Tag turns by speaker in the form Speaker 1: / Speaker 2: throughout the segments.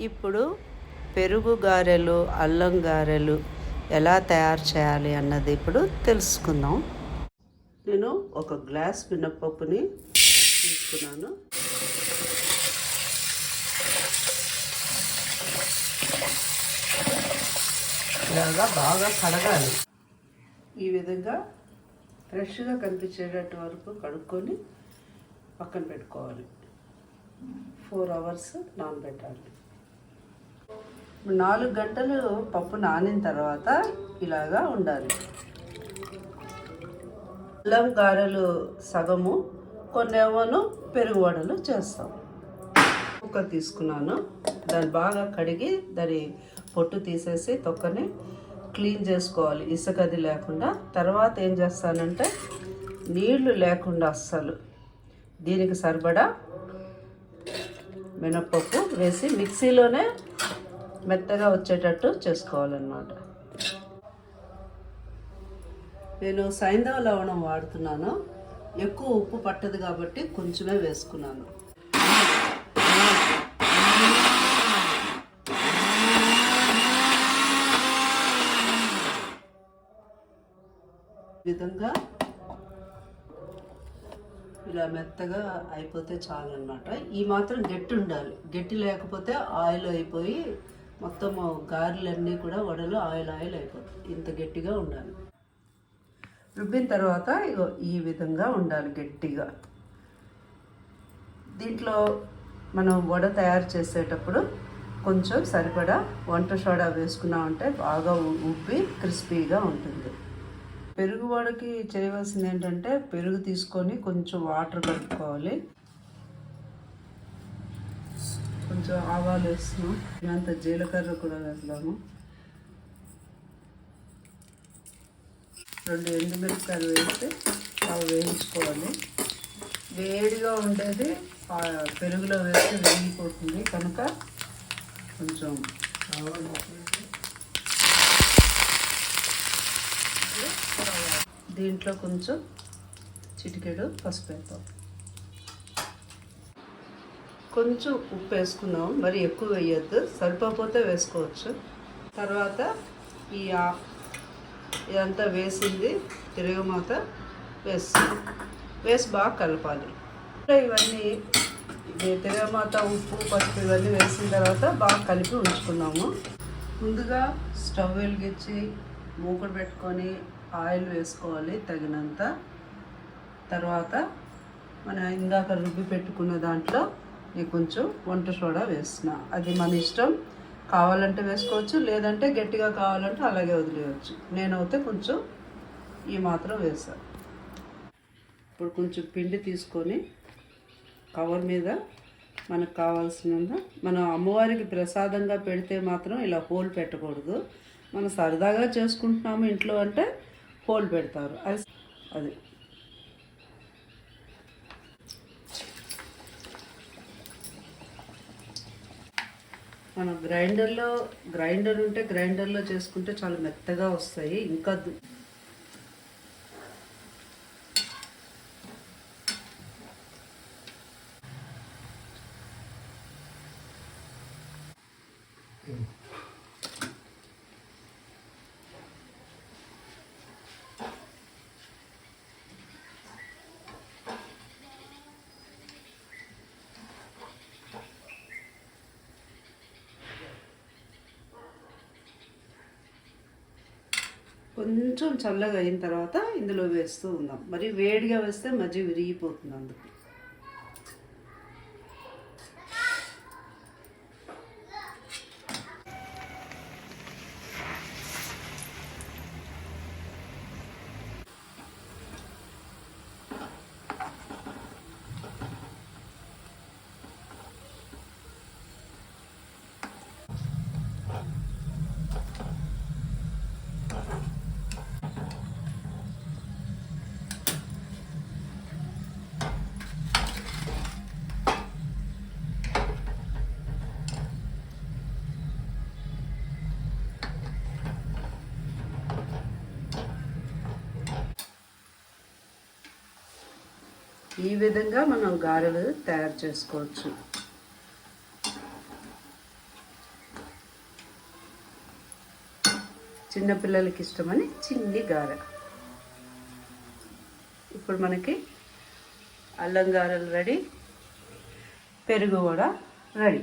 Speaker 1: ఇప్పుడు పెరుగు గారెలు అల్లం గారెలు ఎలా తయారు చేయాలి అన్నది ఇప్పుడు తెలుసుకుందాం. నేను ఒక గ్లాస్ మినప్పప్పుని తీసుకున్నాను. ఇలాగా బాగా కడగాలి. ఈ విధంగా ఫ్రెష్గా కనిపించేటట్టు వరకు కడుక్కొని పక్కన పెట్టుకోవాలి. ఫోర్ అవర్స్ నానబెట్టాలి. నాలుగు గంటలు పప్పు నానిన తర్వాత ఇలాగా ఉండాలి. అల్లం గారెలు సగము కొన్నేమోను పెరుగు వడలు చేస్తాం. కుక్క తీసుకున్నాను. దాన్ని బాగా కడిగి దాని పొట్టు తీసేసి తొక్కని క్లీన్ చేసుకోవాలి. ఇసుకది లేకుండా. తర్వాత ఏం చేస్తానంటే నీళ్ళు లేకుండా అస్సలు దీనికి సరిపడా మినప్పప్పు వేసి మిక్సీలోనే మెత్తగా వచ్చేటట్టు చేసుకోవాలన్నమాట. నేను సైంధవ లవణం వాడుతున్నాను. ఎక్కువ ఉప్పు పట్టదు కాబట్టి కొంచెమే వేసుకున్నాను. విధంగా ఇలా మెత్తగా అయిపోతే చాలన్నమాట. ఈ మాత్రం గట్టి ఉండాలి. గట్టి లేకపోతే ఆయిల్ అయిపోయి మొత్తం గారెలన్నీ కూడా వడలు ఆయిల్ ఆయిల్ అయిపోతాయి ఇంత గట్టిగా ఉండాలి. రుబ్బిన తర్వాత ఈ విధంగా ఉండాలి గట్టిగా. దీంట్లో మనం వడ తయారు చేసేటప్పుడు కొంచెం సరిపడా వంట సోడా వేసుకున్నామంటే బాగా ఉబ్బి క్రిస్పీగా ఉంటుంది. పెరుగు వడకి చేయవలసింది ఏంటంటే పెరుగు తీసుకొని కొంచెం వాటర్ కలుపుకోవాలి. కొంచెం ఆవాలు వేస్తున్నాం. అంత జీలకర్ర కూడా వేద్దాము. రెండు ఎండుమిరపకాయలు వేస్తే అవి వేయించుకోవాలి. వేడిగా ఉండేది ఆ పెరుగులో వేస్తే వేగిపోతుంది. కనుక కొంచెం దీంట్లో కొంచెం చిటికెడు పసుపు వేద్దాం. కొంచెం ఉప్పు వేసుకుందాం. మరి ఎక్కువ వేయద్దు. సరిపోతే వేసుకోవచ్చు. తర్వాత ఈ ఇదంతా వేసింది తిరగమాత వేస్తుంది వేసి బాగా కలపాలి. ఇవన్నీ ఇది ఉప్పు పసుపు ఇవన్నీ వేసిన తర్వాత బాగా కలిపి ఉంచుకున్నాము ముందుగా స్టవ్ వెలిగించి మూకుడు పెట్టుకొని ఆయిల్ వేసుకోవాలి తగినంత. తర్వాత మనం ఇందాక రుబ్బి పెట్టుకున్న దాంట్లో కొంచెం వంట సోడా వేసిన. అది మన ఇష్టం. కావాలంటే వేసుకోవచ్చు లేదంటే గట్టిగా కావాలంటే అలాగే వదిలేయచ్చు. నేనైతే కొంచెం ఈ మాత్రం వేసాను ఇప్పుడు కొంచెం పిండి తీసుకొని కవర్ మీద మనకు కావాల్సినంత మనం అమ్మవారికి ప్రసాదంగా పెడితే మాత్రం ఇలా హోల్ పెట్టకూడదు. మనం సరదాగా చేసుకుంటున్నాము ఇంట్లో అంటే హోల్ పెడతారు. అది అది. మనం గ్రైండర్లో గ్రైండర్ ఉంటే గ్రైండర్లో చేసుకుంటే చాలా మెత్తగా వస్తాయి. ఇంకా కొంచెం చల్లగా అయిన తర్వాత ఇందులో వేస్తూ ఉందాం. మరి వేడిగా వేస్తే మజ్జిగ విరిగిపోతుంది అందుకు. ఈ విధంగా మనం గారెలు తయారు చేసుకోవచ్చు. చిన్నపిల్లలకి ఇష్టమని చిన్ని గారె. ఇప్పుడు మనకి అల్లం గారెలు రెడీ పెరుగు కూడా రెడీ.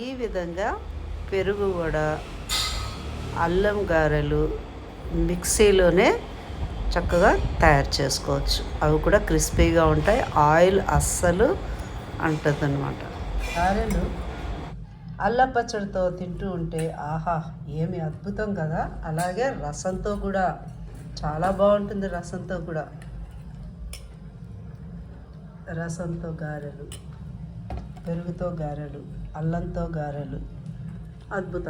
Speaker 1: ఈ విధంగా పెరుగు కూడా అల్లం గారెలు మిక్సీలోనే చక్కగా తయారు చేసుకోవచ్చు. అవి కూడా క్రిస్పీగా ఉంటాయి. ఆయిల్ అస్సలు అంటుంది అనమాట గారెలు అల్లం పచ్చడితో తింటూ ఉంటే ఆహా ఏమి అద్భుతం కదా. అలాగే రసంతో కూడా చాలా బాగుంటుంది రసంతో కూడా. రసంతో గారెలు పెరుగుతో గారెలు. అల్లంతో గారెలు అద్భుత.